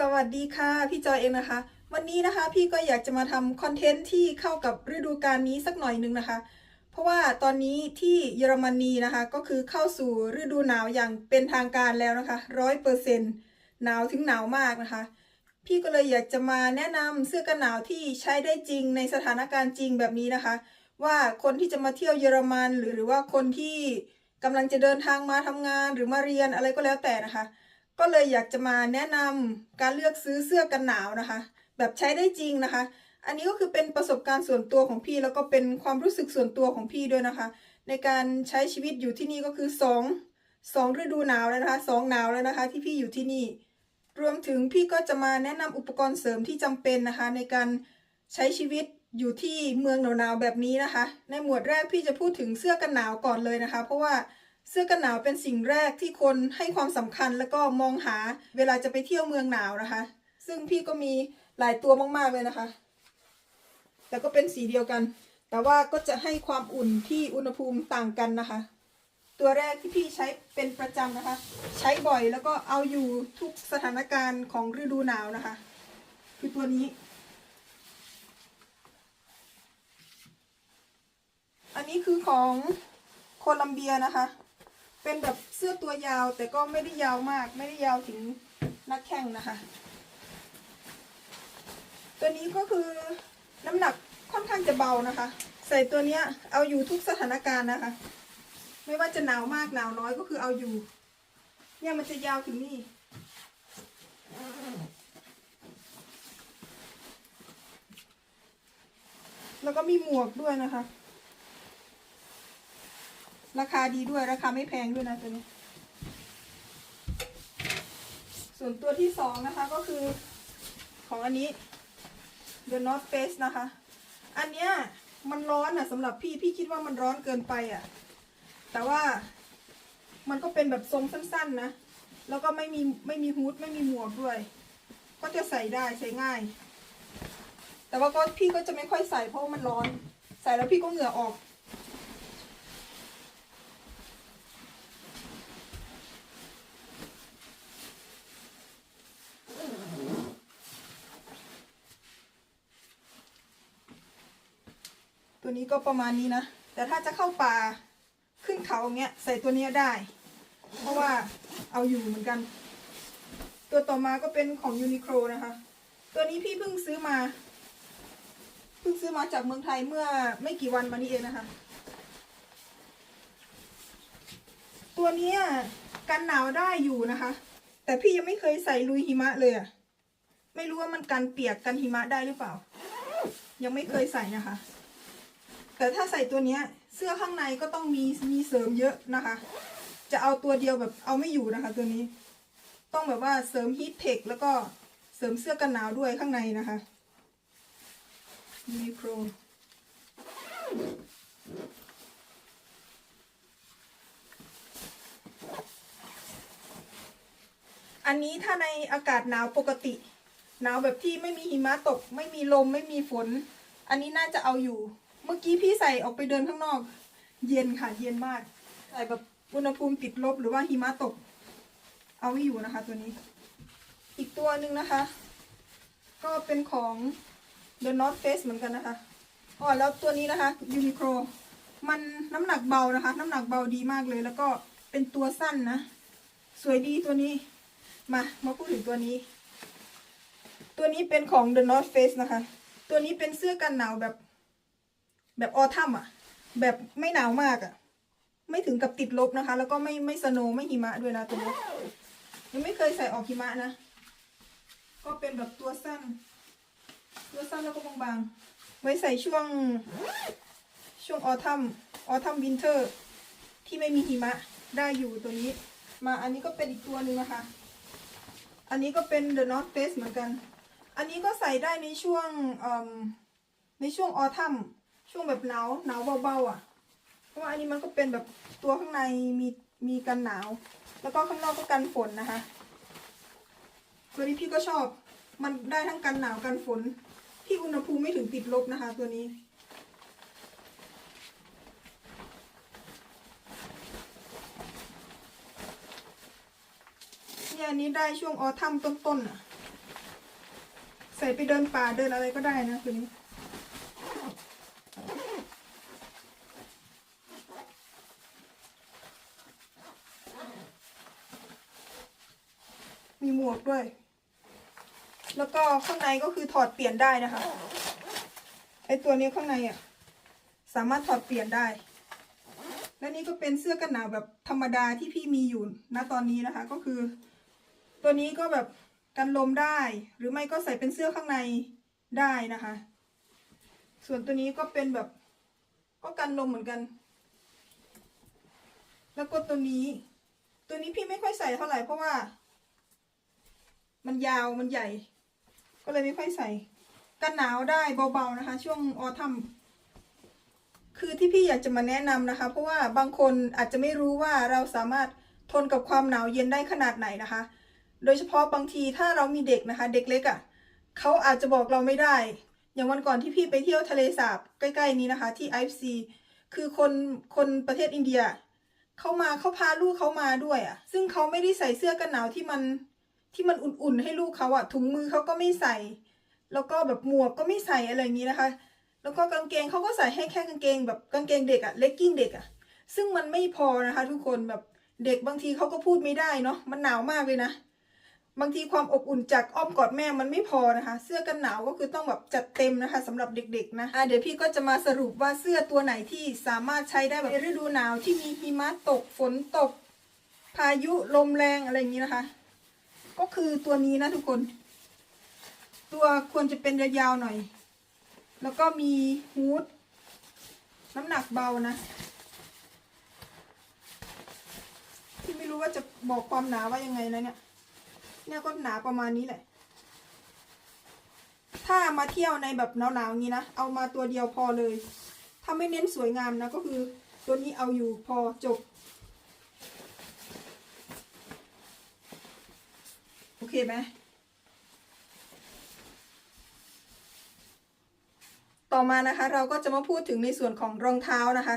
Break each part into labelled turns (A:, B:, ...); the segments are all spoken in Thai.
A: สวัสดีค่ะ พี่จอยเองนะคะ วันนี้นะคะพี่ก็อยากจะมาทำคอนเทนต์ที่เข้ากับฤดูกาลนี้สักหน่อยนึงนะคะ เพราะว่าตอนนี้ที่เยอรมนีนะคะ ก็คือเข้าสู่ฤดูหนาวอย่างเป็นทางการแล้วนะคะร้อยเปอร์เซ็นต์หนาวถึงหนาวมากนะคะ พี่ก็เลยอยากจะมาแนะนำเสื้อกันหนาวที่ใช้ได้จริงในสถานการณ์จริงแบบนี้นะคะ ว่าคนที่จะมาเที่ยวเยอรมันหรือหรือว่าคนที่กำลังจะเดินทางมาทำงานหรือมาเรียนอะไรก็แล้วแต่นะคะ ก็เลยอยากจะมาแนะนำการเลือกซื้อเสื้อกันหนาวนะคะ แบบใช้ได้จริงนะคะ อันนี้ก็คือเป็นประสบการณ์ส่วนตัวของพี่ แล้วก็เป็นความรู้สึกส่วนตัวของพี่ด้วยนะคะ ในการใช้ชีวิตอยู่ที่นี่ก็คือสองสองฤดูหนาวแล้วนะคะสองหนาวแล้วนะคะ ที่พี่อยู่ที่นี่ รวมถึงพี่ก็จะมาแนะนำอุปกรณ์เสริมที่จำเป็นนะคะ ในการใช้ชีวิตอยู่ที่เมืองหนาวๆแบบนี้นะคะ ในหมวดแรกพี่จะพูดถึงเสื้อกันหนาวก่อนเลยนะคะ เพราะว่า เสื้อกันหนาวเป็นสิ่งแรกที่คนให้ความสำคัญแล้วก็มองหาเวลาจะไปเที่ยวเมืองหนาวนะคะ ซึ่งพี่ก็มีหลายตัวมากๆเลยนะคะ แต่ก็เป็นสีเดียวกัน แต่ว่าก็จะให้ความอุ่นที่อุณหภูมิต่างกันนะคะ ตัวแรกที่พี่ใช้เป็นประจำนะคะ ใช้บ่อยแล้วก็เอาอยู่ทุกสถานการณ์ของฤดูหนาวนะคะ คือตัวนี้อันนี้คือของโคลัมเบียนะคะ เป็นแบบเสื้อตัวยาวแต่ก็ไม่ได้ยาวมาก ไม่ได้ยาวถึงนักแข่งนะคะ ตัวนี้ก็คือน้ำหนักค่อนข้างจะเบานะคะ ใส่ตัวเนี้ยเอาอยู่ทุกสถานการณ์นะคะ ไม่ว่าจะหนาวมากหนาวน้อยก็คือเอาอยู่ เนี่ยมันจะยาวถึงนี่แล้วก็มีหมวกด้วยนะคะ ราคาดีด้วยราคาไม่แพงด้วยนะตัวนี้ ส่วนตัวที่สองนะคะก็คือของอันนี้ The North Face นะคะ อันเนี้ยมันร้อนอะสำหรับพี่พี่คิดว่ามันร้อนเกินไปอะ แต่ว่ามันก็เป็นแบบทรงสั้นๆนะ แล้วก็ไม่มีไม่มีฮูดไม่มีหมวกด้วย ก็จะใส่ได้ใส่ง่าย แต่ว่าก็พี่ก็จะไม่ค่อยใส่เพราะว่ามันร้อน ใส่แล้วพี่ก็เหงื่อออก ตัวนี้ก็ประมาณนี้นะ แต่ถ้าจะเข้าป่าขึ้นเขาอย่างเงี้ยใส่ตัวนี้ได้ เพราะว่าเอาอยู่เหมือนกัน ตัวต่อมาก็เป็นของยูนิโคลนะคะ ตัวนี้พี่เพิ่งซื้อมา เพิ่งซื้อมาจากเมืองไทยเมื่อไม่กี่วันมานี้เองนะคะ ตัวนี้กันหนาวได้อยู่นะคะ แต่พี่ยังไม่เคยใส่ลุยหิมะเลยอะไม่รู้ว่ามันกันเปียกกันหิมะได้หรือเปล่า ยังไม่เคยใส่นะคะ แต่ถ้าใส่ตัวเนี้ยเสื้อข้างในก็ต้องมีมีเสริมเยอะนะคะ จะเอาตัวเดียวแบบเอาไม่อยู่นะคะ ตัวนี้ ต้องแบบว่าเสริมฮีทเทคแล้วก็เสริมเสื้อกันหนาวด้วยข้างในนะคะยูนิโคลอันนี้ถ้าในอากาศหนาวปกติ หนาวแบบที่ไม่มีหิมะตก ไม่มีลมไม่มีฝน อันนี้น่าจะเอาอยู่ เมื่อกี้พี่ใส่ออกไปเดินข้างนอก เย็นค่ะ เย็นมาก ใส่แบบอุณหภูมิติดลบหรือว่าหิมะตก เอาไม่อยู่นะคะ ตัวนี้ อีกตัวหนึ่งนะคะ ก็เป็นของ The North Face เหมือนกันนะคะอ๋อแล้วตัวนี้นะคะ Uniqlo มันน้ำหนักเบานะคะ น้ำหนักเบาดีมากเลย แล้วก็เป็นตัวสั้นนะ สวยดีตัวนี้ มา มาพูดถึงตัวนี้ ตัวนี้เป็นของ The North Face นะคะ ตัวนี้เป็นเสื้อกันหนาวแบบ แบบออทัมอะ แบบไม่หนาวมากอะ ไม่ถึงกับติดลบนะคะ แล้วก็ไม่ไม่สโนไม่หิมะด้วยนะตัวนี้ยังไม่เคยใส่ออกหิมะนะ ก็เป็นแบบตัวสั้น ตัวสั้นแล้วก็บางๆ ไว้ใส่ช่วง ช่วงออทัมออทัมวินเทอร์ ที่ไม่มีหิมะได้อยู่ตัวนี้ มาอันนี้ก็เป็นอีกตัวหนึ่งนะคะ อันนี้ก็เป็น The North Face เหมือนกัน อันนี้ก็ใส่ได้ในช่วงในช่วงออทัม ช่วงแบบหนาวหนาวเบาๆอะ เพราะว่าอันนี้มันก็เป็นแบบตัวข้างในมีมีกันหนาว แล้วก็ข้างนอกก็กันฝนนะคะตัวนี้พี่ก็ชอบมันได้ทั้งกันหนาวกันฝน ที่อุณหภูมิไม่ถึงติดลบนะคะ ตัวนี้เนี่ยอันนี้ได้ช่วงออทัมต้นๆอะใส่ไปเดินป่าเดินอะไรก็ได้นะตัวนี้ มีหมวกด้วย แล้วก็ข้างในก็คือถอดเปลี่ยนได้นะคะ ไอตัวนี้ข้างในอะ สามารถถอดเปลี่ยนได้ และนี่ก็เป็นเสื้อกันหนาวแบบธรรมดาที่พี่มีอยู่ณตอนนี้นะคะ ก็คือ ตัวนี้ก็แบบกันลมได้ หรือไม่ก็ใส่เป็นเสื้อข้างในได้นะคะ ส่วนตัวนี้ก็เป็นแบบก็กันลมเหมือนกัน แล้วก็ตัวนี้ ตัวนี้พี่ไม่ค่อยใส่เท่าไหร่เพราะว่า มันยาวมันใหญ่ ก็เลยไม่ค่อยใส่ กันหนาวได้เบาๆนะคะ ช่วงออทัมคือที่พี่อยากจะมาแนะนำนะคะ เพราะว่าบางคนอาจจะไม่รู้ว่าเราสามารถทนกับความหนาวเย็นได้ขนาดไหนนะคะ โดยเฉพาะบางทีถ้าเรามีเด็กนะคะ เด็กเล็กอะ่ะเขาอาจจะบอกเราไม่ได้ อย่างวันก่อนที่พี่ไปเที่ยวทะเลสาบใกล้ๆนี้นะคะ ที่ไอฟ์ซีคือคนคนประเทศอินเดียเขามาเขาพาลูกเขามาด้วยอะ่ะ ซึ่งเขาไม่ได้ใส่เสื้อกันหนาวที่มัน ที่มันอุ่นๆให้ลูกเขาอะถุงมือเขาก็ไม่ใส่ แล้วก็แบบหมวกก็ไม่ใส่อะไรอย่างนี้นะคะ แล้วก็กางเกงเขาก็ใส่ให้แค่กางเกง แบบกางเกงเด็กอะเลกกิ้งเด็กอะซึ่งมันไม่พอนะคะ ทุกคนแบบเด็กบางทีเขาก็พูดไม่ได้เนาะมันหนาวมากเลยนะบางทีความอบอุ่นจากอ้อมกอดแม่มันไม่พอนะคะ เสื้อกันหนาวก็คือต้องแบบจัดเต็มนะคะสำหรับเด็กๆนะะเดี๋ยวพี่ก็จะมาสรุปว่าเสื้อตัวไหนที่สามารถใช้ได้แบบในฤดูหนาวที่มีหิมะตกฝนตก พายุลมแรงอะไรอย่างนี้นะคะ ก็คือตัวนี้นะทุกคน ตัวควรจะเป็นยาวๆหน่อย แล้วก็มีฮูดน้ำหนักเบานะ ที่ไม่รู้ว่าจะบอกความหนาว่ายังไงนะเนี่ย เนี่ยก็หนาประมาณนี้แหละ ถ้ามาเที่ยวในแบบหนาวๆงนี้นะ เอามาตัวเดียวพอเลย ถ้าไม่เน้นสวยงามนะก็คือตัวนี้เอาอยู่พอจบ โอ เคไหมต่อมานะคะเราก็จะมาพูดถึงในส่วนของรองเท้านะคะ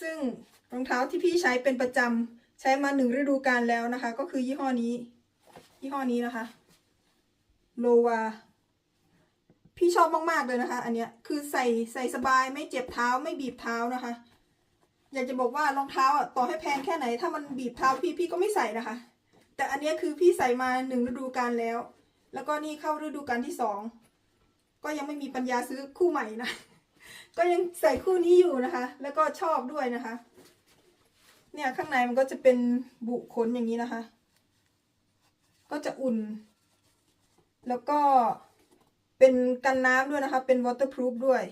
A: ซึ่งรองเท้าที่พี่ใช้เป็นประจำใช้มาหนึ่งฤดูกาลแล้วนะคะ ก็คือยี่ห้อนี้ ยี่ห้อนี้นะคะโลวาพี่ชอบมากๆเลยนะคะ อันเนี้ยคือใส่ใส่สบายไม่เจ็บเท้าไม่บีบเท้านะคะ อยากจะบอกว่ารองเท้าอะต่อให้แพงแค่ไหน ถ้ามันบีบเท้าพี่พี่ก็ไม่ใส่นะคะ แต่อันนี้คือพี่ใส่มาหนึ่งฤดูกาลแล้ว แล้วก็นี่เข้าฤดูกาลที่สองก็ยังไม่มีปัญญาซื้อคู่ใหม่นะ ก็ยังใส่คู่นี้อยู่นะคะ แล้วก็ชอบด้วยนะคะ เนี่ยข้างในมันก็จะเป็นบุขนอย่างนี้นะคะ ก็จะอุ่น แล้วก็เป็นกันน้ำด้วยนะคะ เป็น waterproof ด้วย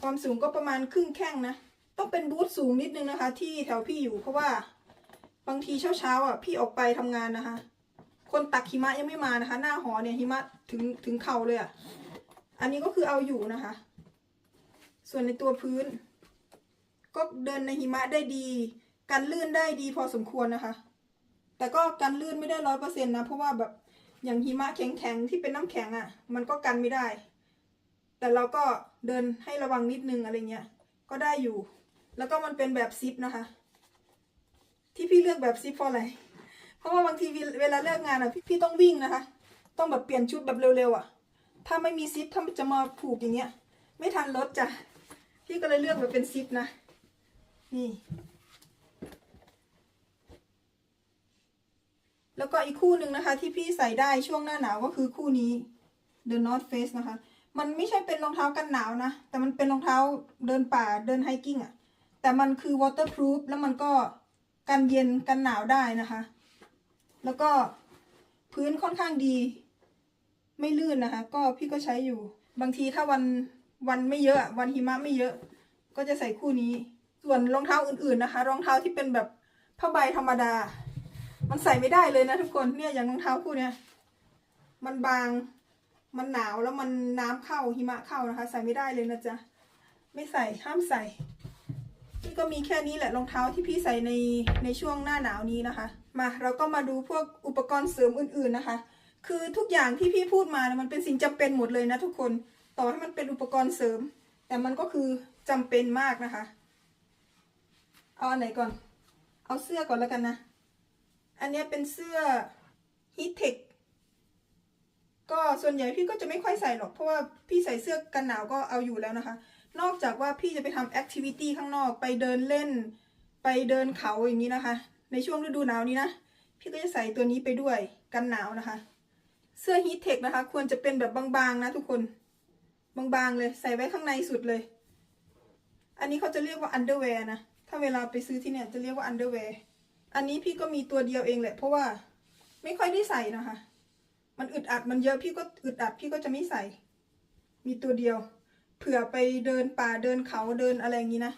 A: ความสูงก็ประมาณครึ่งแข้งนะ ต้องเป็นบูทสูงนิดนึงนะคะ ที่แถวพี่อยู่เพราะว่า บางทีเช้าๆอะพี่ออกไปทำงานนะคะ คนตักหิมะยังไม่มานะคะ หน้าหอเนี่ยหิมะถึงถึงเข่าเลยอะ่ะ อันนี้ก็คือเอาอยู่นะคะ ส่วนในตัวพื้น ก็เดินในหิมะได้ดี กันลื่นได้ดีพอสมควรนะคะ แต่ก็กันลื่นไม่ได้ร้อยเปอร์เซ็นต์นะ เพราะว่าแบบอย่างหิมะแข็งๆที่เป็นน้ำแข็งอะ่ะ มันก็กันไม่ได้ แต่เราก็เดินให้ระวังนิดนึงอะไรเงี้ย ก็ได้อยู่ แล้วก็มันเป็นแบบซิปนะคะ ที่พี่เลือกแบบซิปเพราะอะไร เพราะว่าบางทีเวลาเลิกงานอะพี่พี่ต้องวิ่งนะคะ ต้องแบบเปลี่ยนชุดแบบเร็วๆอะ ถ้าไม่มีซิปถ้าจะมาผูกอย่างเงี้ย ไม่ทันรถจ้ะ พี่ก็เลยเลือกแบบเป็นซิปนะ นี่ แล้วก็อีกคู่หนึ่งนะคะ ที่พี่ใส่ได้ช่วงหน้าหนาวก็คือคู่นี้ The North Face นะคะ มันไม่ใช่เป็นรองเท้ากันหนาวนะ แต่มันเป็นรองเท้าเดินป่าเดินไฮกิ้งอะ แต่มันคือ waterproof แล้วมันก็ กันเย็นกันหนาวได้นะคะ แล้วก็พื้นค่อนข้างดี ไม่ลื่นนะคะ ก็พี่ก็ใช้อยู่ บางทีถ้าวันวันไม่เยอะ วันหิมะไม่เยอะ ก็จะใส่คู่นี้ ส่วนรองเท้าอื่นๆนะคะ รองเท้าที่เป็นแบบผ้าใบธรรมดา มันใส่ไม่ได้เลยนะทุกคนเนี่ยอย่างรองเท้าคู่เนี้ยมันบางมันหนาวแล้วมันน้ำเข้าหิมะเข้านะคะ ใส่ไม่ได้เลยนะจ๊ะ ไม่ใส่ห้ามใส่ี่ก็มีแค่นี้แหละรองเท้าที่พี่ใส่ในในช่วงหน้าหนาวนี้นะคะ มาเราก็มาดูพวกอุปกรณ์เสริมอื่นๆนะคะ คือทุกอย่างที่พี่พูดมาเนี่ยมันเป็นสิ่งจำเป็นหมดเลยนะทุกคนต่อให้มันเป็นอุปกรณ์เสริม แต่มันก็คือจำเป็นมากนะคะเอาอันไหนก่อน เอาเสื้อก่อนแล้วกันนะ อันนี้เป็นเสื้อ Heat Tech ก็ส่วนใหญ่พี่ก็จะไม่ค่อยใส่หรอก เพราะว่าพี่ใส่เสื้อกันหนาวก็เอาอยู่แล้วนะคะ นอกจากว่าพี่จะไปทำแอคทิวิตี้ข้างนอกไปเดินเล่น ไปเดินเขาอย่างนี้นะคะ ในช่วงฤดูหนาวนี้นะ พี่ก็จะใส่ตัวนี้ไปด้วยกันหนาวนะคะ เสื้อฮีทเทคนะคะ ควรจะเป็นแบบบางๆนะทุกคน บางๆเลยใส่ไว้ข้างในสุดเลย อันนี้เขาจะเรียกว่าอันเดอร์แวร์นะ ถ้าเวลาไปซื้อที่เนี่ยจะเรียกว่าอันเดอร์แวร์อันนี้พี่ก็มีตัวเดียวเองแหละ เพราะว่าไม่ค่อยได้ใส่นะคะ มันอึดอัดมันเยอะพี่ก็อึดอัดพี่ก็จะไม่ใส่ มีตัวเดียว เผื่อไปเดินป่าเดินเขาเดินอะไรอย่างนี้นะ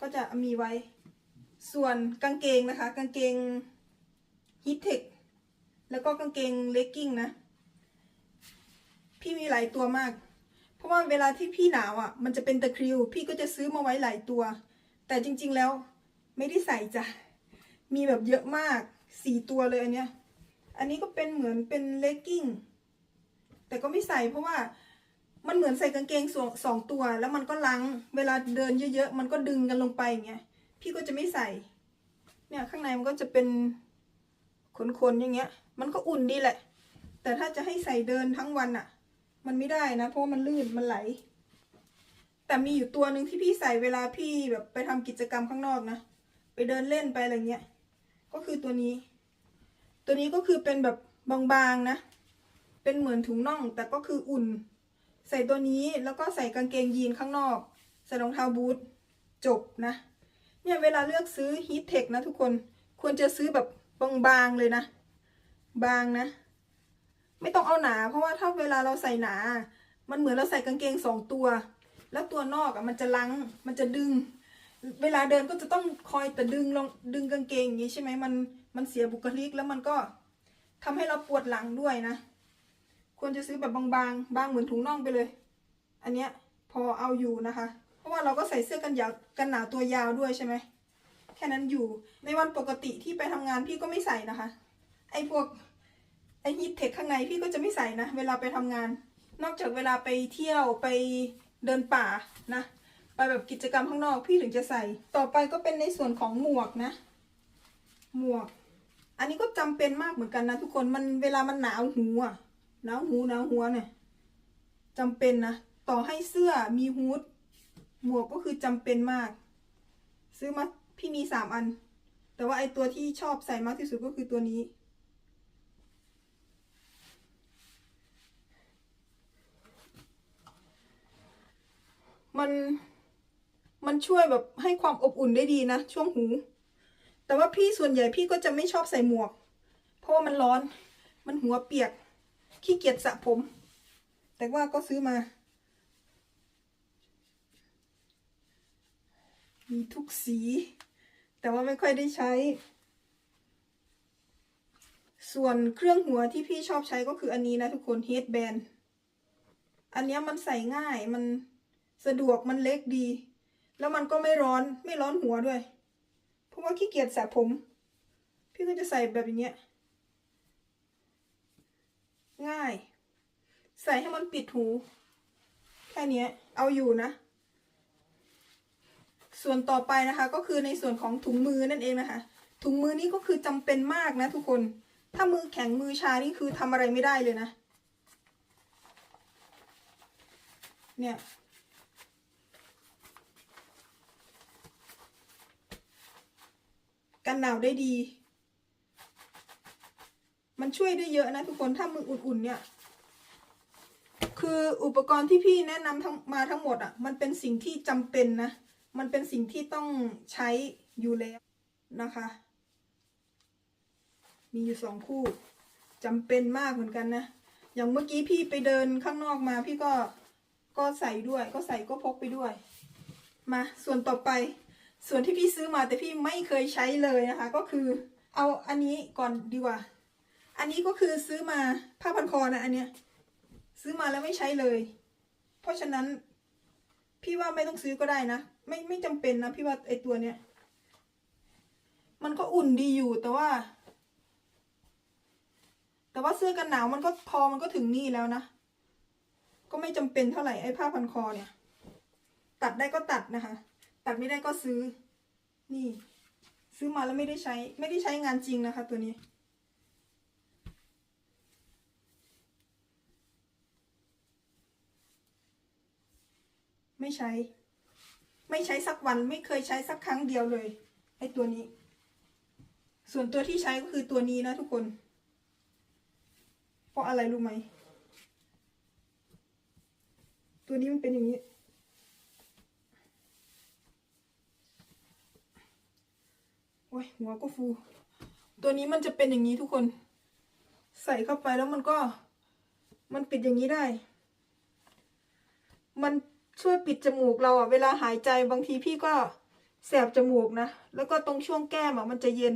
A: ก็จะมีไว้ ส่วนกางเกงนะคะ กางเกงฮิตเทคแล้วก็กางเกงเลกกิ้งนะ พี่มีหลายตัวมาก เพราะว่าเวลาที่พี่หนาวอะ มันจะเป็นตะคริว พี่ก็จะซื้อมาไว้หลายตัว แต่จริง ๆแล้วไม่ได้ใส่จ้ะ มีแบบเยอะมากสี่ตัวเลยอันเนี้ย อันนี้ก็เป็นเหมือนเป็นเลกกิ้ง แต่ก็ไม่ใส่เพราะว่า มันเหมือนใส่กางเกงสองสองตัว แล้วมันก็ลัง เวลาเดินเยอะๆ มันก็ดึงกันลงไปอย่างเงี้ย พี่ก็จะไม่ใส่ เนี่ยข้างในมันก็จะเป็นขนๆอย่างเงี้ย มันก็อุ่นดีแหละ แต่ถ้าจะให้ใส่เดินทั้งวันอะมันไม่ได้นะ เพราะมันลื่น มันไหล แต่มีอยู่ตัวหนึ่งที่พี่ใส่เวลาพี่แบบไปทำกิจกรรมข้างนอกนะ ไปเดินเล่นไปอะไรเงี้ย ก็คือตัวนี้ ตัวนี้ก็คือเป็นแบบบางๆนะ เป็นเหมือนถุงน่องแต่ก็คืออุ่น ใส่ตัวนี้แล้วก็ใส่กางเกงยีนข้างนอก ใส่รองเท้าบูทจบนะ เนี่ยเวลาเลือกซื้อฮีทเทคนะทุกคนควรจะซื้อแบบบางๆเลยนะ บางนะ ไม่ต้องเอาหนา เพราะว่าถ้าเวลาเราใส่หนา มันเหมือนเราใส่กางเกงสองตัว แล้วตัวนอกอะมันจะลังมันจะดึง เวลาเดินก็จะต้องคอยแต่ดึงลงดึงกางเกงอย่างนี้ใช่ไหมมันมันเสียบุคลิกแล้วมันก็ทำให้เราปวดหลังด้วยนะ ควรจะซื้อแบบบางๆ บางเหมือนถุงน่องไปเลย อันเนี้ยพอเอาอยู่นะคะ เพราะว่าเราก็ใส่เสื้อกันยาวกันหนาวตัวยาวด้วยใช่ไหมแค่นั้นอยู่ ในวันปกติที่ไปทำงานพี่ก็ไม่ใส่นะคะ ไอ้พวกไอ้ฮีทเทคข้างในพี่ก็จะไม่ใส่นะ เวลาไปทำงาน นอกจากเวลาไปเที่ยวไปเดินป่านะ ไปแบบกิจกรรมข้างนอกพี่ถึงจะใส่ ต่อไปก็เป็นในส่วนของหมวกนะ หมวก อันนี้ก็จำเป็นมากเหมือนกันนะทุกคน มันเวลามันหนาวหูอะ หนาวหูหนาวหัวเนี่ยจำเป็นนะ ต่อให้เสื้อมีฮูดหมวกก็คือจำเป็นมาก ซื้อมาพี่มีสามอัน แต่ว่าไอตัวที่ชอบใส่มากที่สุดก็คือตัวนี้ มันมันช่วยแบบให้ความอบอุ่นได้ดีนะ ช่วงหู แต่ว่าพี่ส่วนใหญ่พี่ก็จะไม่ชอบใส่หมวก เพราะว่ามันร้อน มันหัวเปียก ขี้เกียจสระผม แต่ว่าก็ซื้อมา มีทุกสี แต่ว่าไม่ค่อยได้ใช้ ส่วนเครื่องหัวที่พี่ชอบใช้ก็คืออันนี้นะทุกคน headband อันนี้มันใส่ง่ายมันสะดวกมันเล็กดี แล้วมันก็ไม่ร้อนไม่ร้อนหัวด้วย เพราะว่าขี้เกียจสระผม พี่ก็จะใส่แบบอย่างเงี้ย ง่าย ใส่ให้มันปิดหู แค่นี้เอาอยู่นะ ส่วนต่อไปนะคะ ก็คือในส่วนของถุงมือนั่นเองนะคะ ถุงมือนี่ก็คือจำเป็นมากนะทุกคน ถ้ามือแข็งมือชานี่คือทำอะไรไม่ได้เลยนะ เนี่ยกันหนาวได้ดี มันช่วยได้เยอะนะทุกคนถ้ามืออุ่นๆเนี่ย คืออุปกรณ์ที่พี่แนะนำทั้งมาทั้งหมดอะ มันเป็นสิ่งที่จำเป็นนะ มันเป็นสิ่งที่ต้องใช้อยู่แล้วนะคะ มีอยู่สองคู่จำเป็นมากเหมือนกันนะ อย่างเมื่อกี้พี่ไปเดินข้างนอกมาพี่ก็ก็ใส่ด้วย ก็ใส่ก็พกไปด้วย มา ส่วนต่อไป ส่วนที่พี่ซื้อมาแต่พี่ไม่เคยใช้เลยนะคะ ก็คือเอาอันนี้ก่อนดีกว่า อันนี้ก็คือซื้อมาผ้าพันคอนะอันเนี้ย ซื้อมาแล้วไม่ใช้เลย เพราะฉะนั้น พี่ว่าไม่ต้องซื้อก็ได้นะ ไม่ไม่จำเป็นนะพี่ว่าไอตัวเนี้ย มันก็อุ่นดีอยู่แต่ว่า แต่ว่าเสื้อกันหนาวมันก็คอมันก็ถึงนี่แล้วนะก็ไม่จำเป็นเท่าไหร่ไอ้ผ้าพันคอเนี่ย ตัดได้ก็ตัดนะคะ ตัดไม่ได้ก็ซื้อ นี่ ซื้อมาแล้วไม่ได้ใช้ ไม่ได้ใช้งานจริงนะคะ ตัวนี้ ไม่ใช้ ไม่ใช้สักวันไม่เคยใช้สักครั้งเดียวเลยไอ้ตัวนี้ ส่วนตัวที่ใช้ก็คือตัวนี้นะทุกคน เพราะอะไรรู้ไหม ตัวนี้มันเป็นอย่างนี้ โอ้ยหัวก็ฟู ตัวนี้มันจะเป็นอย่างนี้ทุกคน ใส่เข้าไปแล้วมันก็ มันปิดอย่างนี้ได้ มัน ช่วยปิดจมูกเราอะเวลาหายใจบางทีพี่ก็แสบจมูกนะ แล้วก็ตรงช่วงแก้มอะมันจะเย็น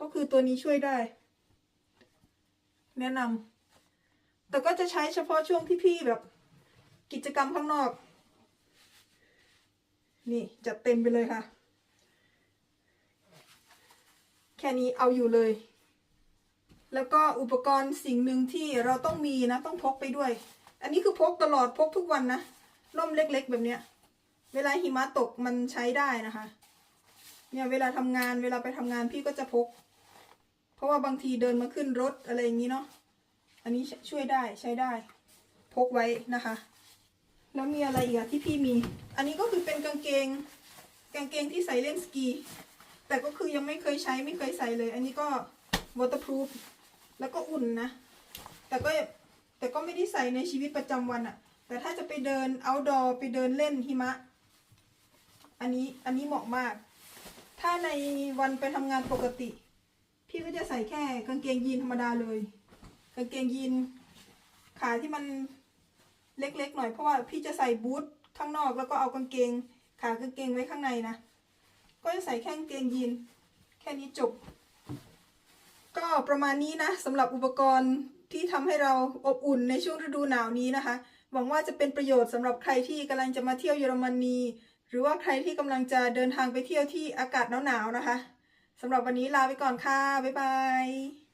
A: ก็คือตัวนี้ช่วยได้ แนะนำแต่ก็จะใช้เฉพาะช่วงที่พี่แบบ กิจกรรมข้างนอก นี่จัดเต็มไปเลยค่ะ แค่นี้เอาอยู่เลย แล้วก็อุปกรณ์สิ่งหนึ่งที่เราต้องมีนะ ต้องพกไปด้วย อันนี้คือพกตลอดพกทุกวันนะร่มเล็ก ๆ แบบเนี้ย เวลาหิมะตกมันใช้ได้นะคะ เนี่ยเวลาทำงานเวลาไปทำงานพี่ก็จะพก เพราะว่าบางทีเดินมาขึ้นรถอะไรอย่างนี้เนาะอันนี้ช่วยได้ใช้ได้ พกไว้นะคะ แล้วมีอะไรอีกที่พี่มี อันนี้ก็คือเป็นกางเกงกางเกงที่ใส่เล่นสกี แต่ก็คือยังไม่เคยใช้ไม่เคยใส่เลย อันนี้ก็ waterproof แล้วก็อุ่นนะ แต่ก็ แต่ก็ไม่ได้ใส่ในชีวิตประจำวันอะแต่ถ้าจะไปเดิน outdoor ไปเดินเล่นหิมะ อันนี้อันนี้เหมาะมาก ถ้าในวันไปทำงานปกติ พี่ก็จะใส่แค่กางเกงยีนธรรมดาเลย กางเกงยีนขาที่มันเล็กๆหน่อยเพราะว่าพี่จะใส่บูทข้างนอกแล้วก็เอากางเกง ขากางเกงไว้ข้างในนะ ก็จะใส่แค่กางเกงยีนแค่นี้จบ ก็ประมาณนี้นะสำหรับอุปกรณ์ ที่ทำให้เราอบอุ่นในช่วงฤดูหนาวนี้นะคะ หวังว่าจะเป็นประโยชน์สำหรับใครที่กำลังจะมาเที่ยวเยอรมนี หรือว่าใครที่กำลังจะเดินทางไปเที่ยวที่อากาศหนาวๆนะคะสำหรับวันนี้ลาไปก่อนค่ะ บ๊ายบาย